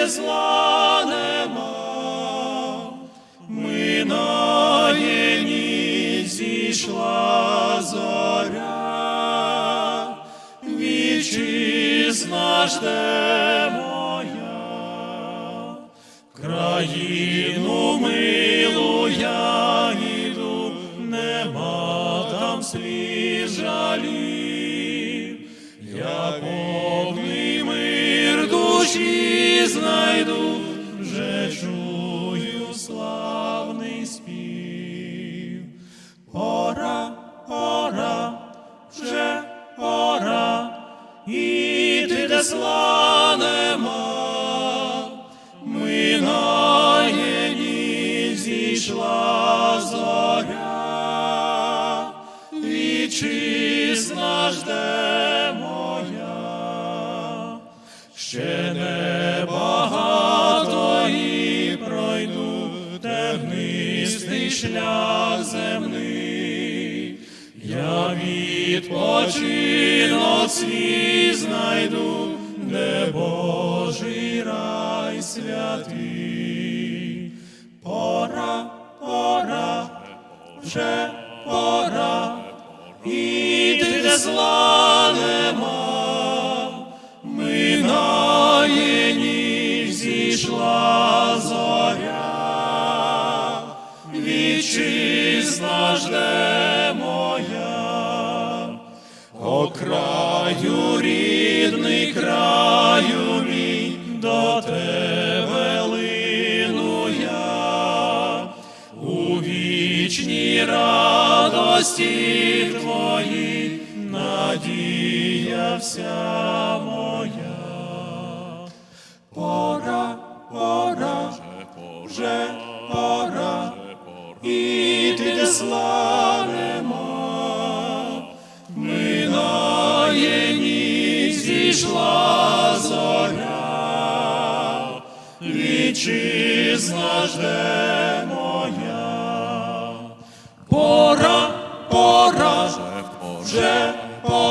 де зла нема. Минає ніч, зійшла зоря, вітчизна жде моя, країну милу я іду, нема там сліз жалів, я повний мир душі знайду, вже чую славний спів. Пора, пора, вже пора, іти де зла нема, минає зійшла зоря, вітчизна жде відпочинок свій знайду, де Божий рай святий. Пора, пора, вже пора, іти де зла нема, минає ніч, зійшла зоря, вітчизна жде краю рідний краю мій, до тебе лину я, у вічній радості твоїй надія вся моя. Пора, пора, вже пора, іти де зла нема, зійшла зоря, вітчизна жде моя. Пора, пора, вже пора,